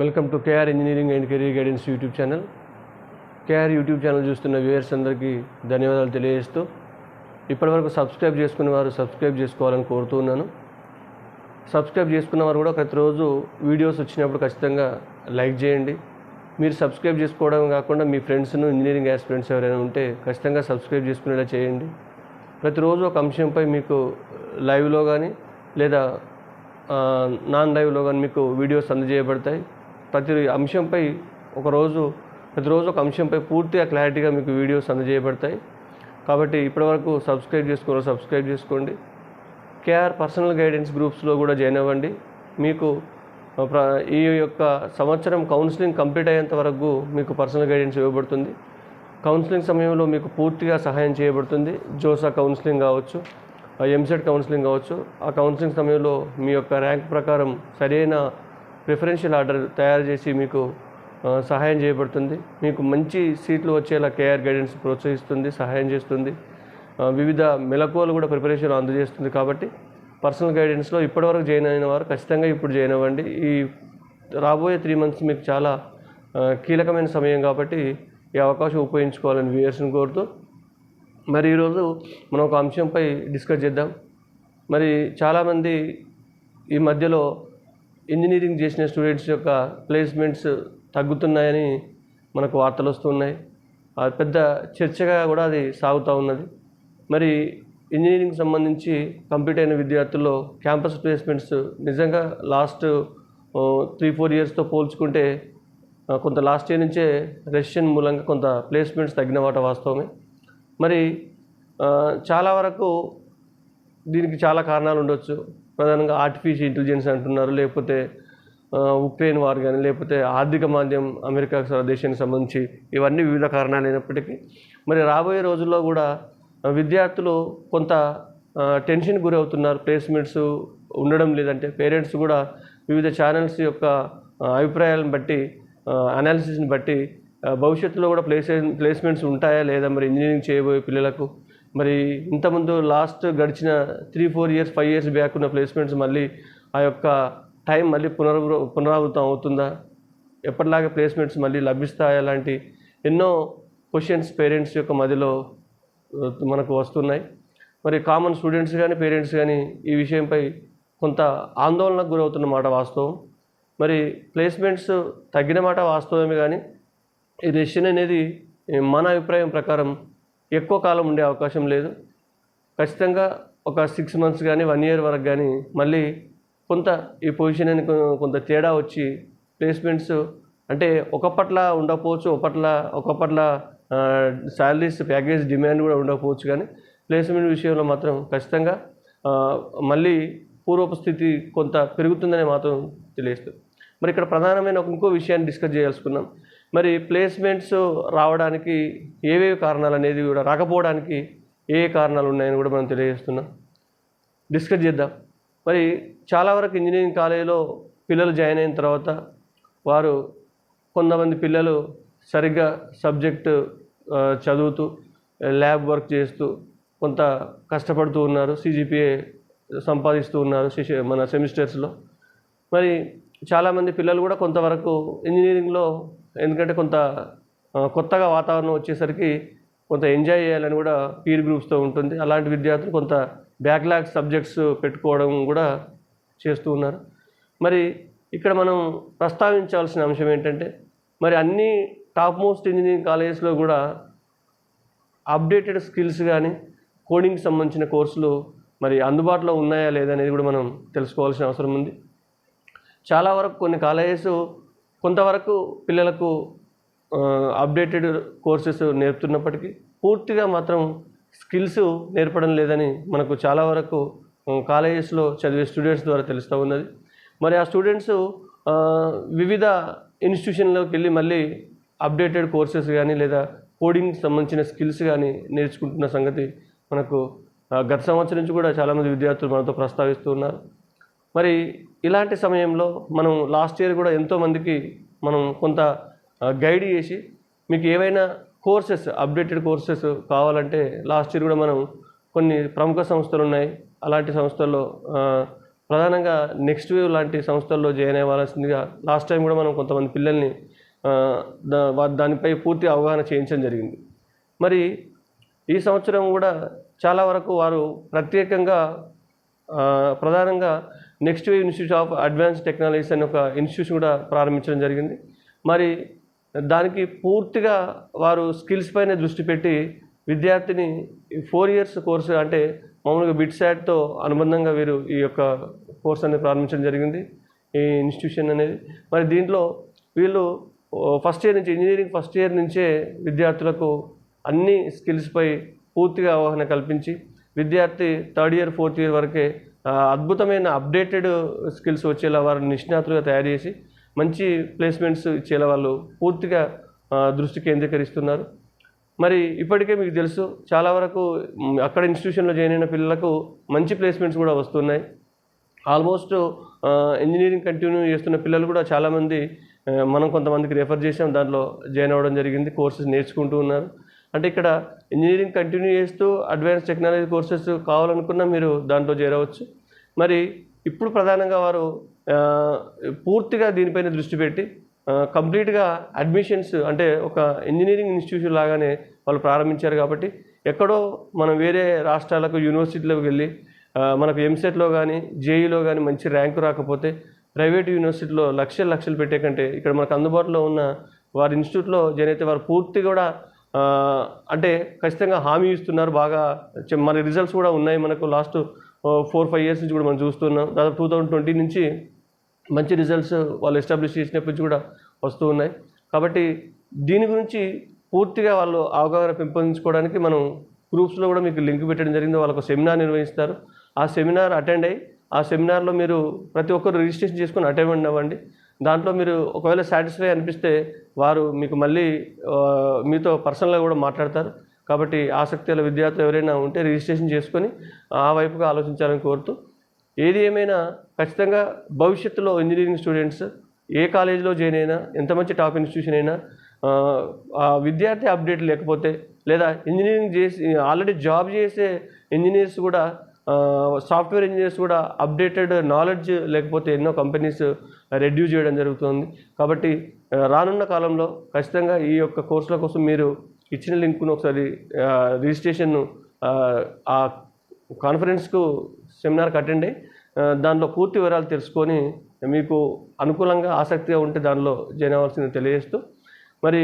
Welcome to KR engineering and career guidance YouTube channel. KR YouTube channel చూస్తున్న viewers అందరికీ ధన్యవాదాలు తెలియజేస్తూ ఇప్పటివరకు సబ్స్క్రైబ్ చేసుకున్న వారు సబ్స్క్రైబ్ చేసుకోవాలని కోరుతున్నాను సబ్స్క్రైబ్ చేసుకున్న వారు కూడా ప్రతిరోజు వీడియోస్ వచ్చినప్పుడు ఖచ్చితంగా లైక్ చేయండి. మీరు సబ్స్క్రైబ్ చేసుకోవడం కాకుండా మీ ఫ్రెండ్స్ను ఇంజనీరింగ్ యాస్పిరెంట్స్ ఎవరైనా ఉంటే ఖచ్చితంగా సబ్స్క్రైబ్ చేసుకునేలా చేయండి. ప్రతిరోజు ఒక అంశంపై మీకు లైవ్లో కానీ లేదా నాన్ లైవ్లో కానీ మీకు వీడియోస్ అందజేయబడతాయి. ప్రతి అంశంపై ఒకరోజు ప్రతిరోజు ఒక అంశంపై పూర్తిగా క్లారిటీగా మీకు వీడియోస్ అందజేయబడతాయి. కాబట్టి ఇప్పటివరకు సబ్స్క్రైబ్ చేసుకున్న సబ్స్క్రైబ్ చేసుకోండి. కేఆర్ పర్సనల్ గైడెన్స్ గ్రూప్స్లో కూడా జాయిన్ అవ్వండి. మీకు ఈ యొక్క సంవత్సరం కౌన్సిలింగ్ కంప్లీట్ అయ్యేంత వరకు మీకు పర్సనల్ గైడెన్స్ ఇవ్వబడుతుంది. కౌన్సిలింగ్ సమయంలో మీకు పూర్తిగా సహాయం చేయబడుతుంది. జోసా కౌన్సిలింగ్ కావచ్చు ఎంసెట్ కౌన్సిలింగ్ కావచ్చు. ఆ కౌన్సిలింగ్ సమయంలో మీ యొక్క ర్యాంక్ ప్రకారం సరైన ప్రిఫరెన్షియల్ ఆర్డర్ తయారు చేసి మీకు సహాయం చేయబడుతుంది. మీకు మంచి సీట్లు వచ్చేలా కేఆర్ గైడెన్స్ ప్రోత్సహిస్తుంది సహాయం చేస్తుంది. వివిధ మెలకువలు కూడా ప్రిపరేషన్ అందజేస్తుంది కాబట్టి పర్సనల్ గైడెన్స్లో ఇప్పటివరకు జాయిన్ అయిన వారు ఖచ్చితంగా ఇప్పుడు జాయిన్ అవ్వండి. ఈ రాబోయే త్రీ మంత్స్ మీకు చాలా కీలకమైన సమయం కాబట్టి ఈ అవకాశం ఉపయోగించుకోవాలని వ్యూయర్స్ని కోరుతూ మరి ఈరోజు మనం ఒక అంశంపై డిస్కస్ చేద్దాం. మరి చాలామంది ఈ మధ్యలో ఇంజనీరింగ్ చేసిన స్టూడెంట్స్ యొక్క ప్లేస్మెంట్స్ తగ్గుతున్నాయని మనకు వార్తలు వస్తున్నాయి అది పెద్ద చర్చగా కూడా అది సాగుతూ ఉన్నది. మరి ఇంజనీరింగ్ సంబంధించి కంప్లీట్ అయిన విద్యార్థుల్లో క్యాంపస్ ప్లేస్మెంట్స్ నిజంగా లాస్ట్ త్రీ ఫోర్ ఇయర్స్తో పోల్చుకుంటే కొంత లాస్ట్ ఇయర్ నుంచే రెసిషన్ మూలంగా కొంత ప్లేస్మెంట్స్ తగ్గిన వాట వాస్తవమే. మరి చాలా వరకు దీనికి చాలా కారణాలు ఉండొచ్చు. ప్రధానంగా ఆర్టిఫిషియల్ ఇంటెలిజెన్స్ అంటున్నారు. లేకపోతే ఉక్రెయిన్ వార్ కానీ లేకపోతే ఆర్థిక మాంద్యం అమెరికా స- దేశానికి సంబంధించి ఇవన్నీ వివిధ కారణాలు అయినప్పటికీ మరి రాబోయే రోజుల్లో కూడా విద్యార్థులు కొంత టెన్షన్ గురి అవుతున్నారు ప్లేస్మెంట్స్ ఉండడం లేదంటే పేరెంట్స్ కూడా వివిధ ఛానల్స్ యొక్క అభిప్రాయాలను బట్టి అనాలిసిస్ని బట్టి భవిష్యత్తులో కూడా ప్లేస్ ప్లేస్మెంట్స్ ఉంటాయా లేదా మరి ఇంజనీరింగ్ చేయబోయే పిల్లలకు? మరి ఇంతకుముందు లాస్ట్ గడిచిన three four years five years back ఉన్న ప్లేస్మెంట్స్ మళ్ళీ ఆ యొక్క టైం మళ్ళీ పునర్ పునరావృతం అవుతుందా? ఎప్పటిలాగే ప్లేస్మెంట్స్ మళ్ళీ లభిస్తాయా? లాంటి ఎన్నో క్వశ్చన్స్ పేరెంట్స్ యొక్క మధ్యలో మనకు వస్తున్నాయి. మరి కామన్ స్టూడెంట్స్ కానీ పేరెంట్స్ కానీ ఈ విషయంపై కొంత ఆందోళనకు గురవుతున్న మాట వాస్తవం. మరి ప్లేస్మెంట్స్ తగ్గిన మాట వాస్తవమే కానీ ఈ రెషన్ అనేది మన అభిప్రాయం ప్రకారం ఎక్కువ కాలం ఉండే అవకాశం లేదు. ఖచ్చితంగా ఒక సిక్స్ మంత్స్ కానీ వన్ ఇయర్ వరకు కానీ మళ్ళీ కొంత ఈ పొజిషన్ అని కొంత తేడా వచ్చి ప్లేస్మెంట్స్ అంటే ఒకప్పట్ల ఉండకపోవచ్చు ఒకపట్ల ఒకప్పట్ల శాలరీస్ ప్యాకేజ్ డిమాండ్ కూడా ఉండకపోవచ్చు కానీ ప్లేస్మెంట్ విషయంలో మాత్రం ఖచ్చితంగా మళ్ళీ పూర్వపు స్థితి కొంత పెరుగుతుందని మాత్రం తెలియస్తుంది మరి ఇక్కడ ప్రధానమైన ఒక ఇంకో విషయాన్ని డిస్కస్ చేయాల్సుకున్నాం. మరి ప్లేస్మెంట్స్ రావడానికి ఏవేవి కారణాలు అనేది కూడా రాకపోవడానికి ఏ ఏ కారణాలు ఉన్నాయని కూడా మనం తెలియజేస్తున్నాం. డిస్కస్ చేద్దాం. మరి చాలా వరకు ఇంజనీరింగ్ కాలేజీలో పిల్లలు జాయిన్ అయిన తర్వాత వారు కొంతమంది పిల్లలు సరిగ్గా సబ్జెక్టు చదువుతూ ల్యాబ్ వర్క్ చేస్తూ కొంత కష్టపడుతూ ఉన్నారు. సిజిపిఏ సంపాదిస్తూ ఉన్నారు మన సెమిస్టర్స్లో. మరి చాలామంది పిల్లలు కూడా కొంతవరకు ఇంజనీరింగ్లో ఎందుకంటే కొంత కొత్తగా వాతావరణం వచ్చేసరికి కొంత ఎంజాయ్ చేయాలని కూడా పీర్ గ్రూప్స్తో ఉంటుంది. అలాంటి విద్యార్థులు కొంత బ్యాక్లాగ్ సబ్జెక్ట్స్ పెట్టుకోవడం కూడా చేస్తూ ఉన్నారు. మరి ఇక్కడ మనం ప్రస్తావించాల్సిన అంశం ఏంటంటే మరి అన్ని టాప్ మోస్ట్ ఇంజనీరింగ్ కాలేజెస్లో కూడా అప్డేటెడ్ స్కిల్స్ కానీ కోడింగ్కి సంబంధించిన కోర్సులు మరి అందుబాటులో ఉన్నాయా లేదా అనేది కూడా మనం తెలుసుకోవాల్సిన అవసరం ఉంది. చాలా వరకు కొన్ని కాలేజెస్ కొంతవరకు పిల్లలకు అప్డేటెడ్ కోర్సెస్ నేర్పుతున్నప్పటికీ పూర్తిగా మాత్రం స్కిల్స్ నేర్పడం లేదని మనకు చాలా వరకు కాలేజెస్లో చదివే స్టూడెంట్స్ ద్వారా తెలుస్తూ ఉన్నది. మరి ఆ స్టూడెంట్స్ వివిధ ఇన్స్టిట్యూషన్లోకి వెళ్ళి మళ్ళీ అప్డేటెడ్ కోర్సెస్ కానీ లేదా కోడింగ్ సంబంధించిన స్కిల్స్ కానీ నేర్చుకుంటున్న సంగతి మనకు గత సంవత్సరం నుంచి కూడా చాలామంది విద్యార్థులు మనతో ప్రస్తావిస్తూ ఉన్నారు. మరి ఇలాంటి సమయంలో మనం లాస్ట్ ఇయర్ కూడా ఎంతోమందికి మనం కొంత గైడ్ చేసి మీకు ఏవైనా కోర్సెస్ అప్డేటెడ్ కోర్సెస్ కావాలంటే లాస్ట్ ఇయర్ కూడా మనం కొన్ని ప్రముఖ సంస్థలు ఉన్నాయి. అలాంటి సంస్థల్లో ప్రధానంగా నెక్స్ట్ వేవ్ లాంటి సంస్థల్లో జాయిన్ అవ్వాల్సిందిగా లాస్ట్ టైం కూడా మనం కొంతమంది పిల్లల్ని దానిపై పూర్తి అవగాహన చేయించడం జరిగింది. మరి ఈ సంవత్సరం కూడా చాలా వరకు వారు ప్రత్యేకంగా ప్రధానంగా next wave institute of advance technologies అనే ఒక ఇన్స్టిట్యూషన్ కూడా ప్రారంభించడం జరిగింది. మరి దానికి పూర్తిగా వారు స్కిల్స్ పైన దృష్టి పెట్టి విద్యార్థిని ఫోర్ ఇయర్స్ కోర్సు అంటే మామూలుగా బిట్సాట్తో అనుబంధంగా వీరు ఈ యొక్క కోర్స్ అనేది ప్రారంభించడం జరిగింది. ఈ ఇన్స్టిట్యూషన్ అనేది మరి దీంట్లో వీళ్ళు ఫస్ట్ ఇయర్ నుంచి ఇంజనీరింగ్ ఫస్ట్ ఇయర్ నుంచే విద్యార్థులకు అన్ని స్కిల్స్పై పూర్తిగా అవగాహన కల్పించి విద్యార్థి థర్డ్ ఇయర్ ఫోర్త్ ఇయర్ వరకే అద్భుతమైన అప్డేటెడ్ స్కిల్స్ వచ్చేలా వారిని నిష్ణాతులుగా తయారు చేసి మంచి ప్లేస్మెంట్స్ ఇచ్చేలా వాళ్ళు పూర్తిగా దృష్టి కేంద్రీకరిస్తున్నారు. మరి ఇప్పటికే మీకు తెలుసు చాలా వరకు అక్కడ ఇన్స్టిట్యూషన్లో జాయిన్ అయిన పిల్లలకు మంచి ప్లేస్మెంట్స్ కూడా వస్తున్నాయి. ఆల్మోస్ట్ ఇంజనీరింగ్ కంటిన్యూ చేస్తున్న పిల్లలు కూడా చాలామంది మనం కొంతమందికి రెఫర్ చేసాం దాంట్లో జాయిన్ అవ్వడం జరిగింది కోర్సెస్ నేర్చుకుంటూ ఉన్నారు. అంటే ఇక్కడ ఇంజనీరింగ్ కంటిన్యూ చేస్తూ అడ్వాన్స్ టెక్నాలజీ కోర్సెస్ కావాలనుకున్నా మీరు దాంట్లో చేరవచ్చు. మరి ఇప్పుడు ప్రధానంగా వారు పూర్తిగా దీనిపైన దృష్టి పెట్టి కంప్లీట్గా అడ్మిషన్స్ అంటే ఒక ఇంజనీరింగ్ ఇన్స్టిట్యూషన్ లాగానే వాళ్ళు ప్రారంభించారు కాబట్టి ఎక్కడో మనం వేరే రాష్ట్రాలకు యూనివర్సిటీలకు వెళ్ళి మనకు ఎంసెట్లో కానీ జేఈలో కానీ మంచి ర్యాంకు రాకపోతే ప్రైవేట్ యూనివర్సిటీలో లక్షలు లక్షలు పెట్టే కంటే ఇక్కడ మనకు అందుబాటులో ఉన్న వారి ఇన్స్టిట్యూట్లో జాయిన్ అయితే వారు పూర్తి కూడా అంటే ఖచ్చితంగా హామీ ఇస్తున్నారు బాగా మన రిజల్ట్స్ కూడా ఉన్నాయి మనకు లాస్ట్ ఫోర్ ఫైవ్ ఇయర్స్ నుంచి కూడా మనం చూస్తున్నాం. దాదాపు టూ థౌజండ్ ట్వంటీ నుంచి మంచి రిజల్ట్స్ వాళ్ళు ఎస్టాబ్లిష్ చేసినప్పటి నుంచి కూడా వస్తూ ఉన్నాయి. కాబట్టి దీని గురించి పూర్తిగా వాళ్ళు అవగాహన పెంపొందించుకోవడానికి మనం గ్రూప్స్లో కూడా మీకు లింక్ పెట్టడం జరిగింది. వాళ్ళకు సెమినార్ నిర్వహిస్తారు. ఆ సెమినార్ అటెండ్ అయ్యి ఆ సెమినార్లో మీరు ప్రతి ఒక్కరు రిజిస్ట్రేషన్ చేసుకొని అటెండ్ అవ్వండి. దాంట్లో మీరు ఒకవేళ సాటిస్ఫై అనిపిస్తే వారు మీకు మళ్ళీ మీతో పర్సనల్గా కూడా మాట్లాడతారు. కాబట్టి ఆసక్తి గల విద్యార్థులు ఎవరైనా ఉంటే రిజిస్ట్రేషన్ చేసుకొని ఆ వైపుగా ఆలోచించాలని కోరుతూ ఏది ఏమైనా ఖచ్చితంగా భవిష్యత్తులో ఇంజనీరింగ్ స్టూడెంట్స్ ఏ కాలేజీలో జాయిన్ అయినా ఎంత మంచి టాప్ ఇన్స్టిట్యూషన్ అయినా ఆ, విద్యార్థి అప్డేట్ లేకపోతే లేదా ఇంజనీరింగ్ చేసి ఆల్రెడీ జాబ్ చేసే ఇంజనీర్స్ కూడా సాఫ్ట్వేర్ ఇంజనీర్స్ కూడా అప్డేటెడ్ నాలెడ్జ్ లేకపోతే ఎన్నో కంపెనీస్ రెడ్యూస్ చేయడం జరుగుతుంది. కాబట్టి రానున్న కాలంలో ఖచ్చితంగా ఈ యొక్క కోర్సుల కోసం మీరు ఇచ్చిన లింకును ఒకసారి రిజిస్ట్రేషన్ రిజిస్ట్రేషన్ను ఆ, కాన్ఫరెన్స్కు సెమినార్కి అటెండ్ అయ్యి దానిలో దాంట్లో పూర్తి వివరాలు తెలుసుకొని మీకు అనుకూలంగా ఆసక్తిగా ఉంటే దానిలో జాయిన్ అవ్వాల్సింది తెలియజేస్తూ మరి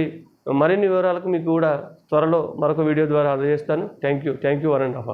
మరిన్ని వివరాలకు మీకు కూడా త్వరలో మరొక వీడియో ద్వారా అందజేస్తాను. Thank you. Thank you one and half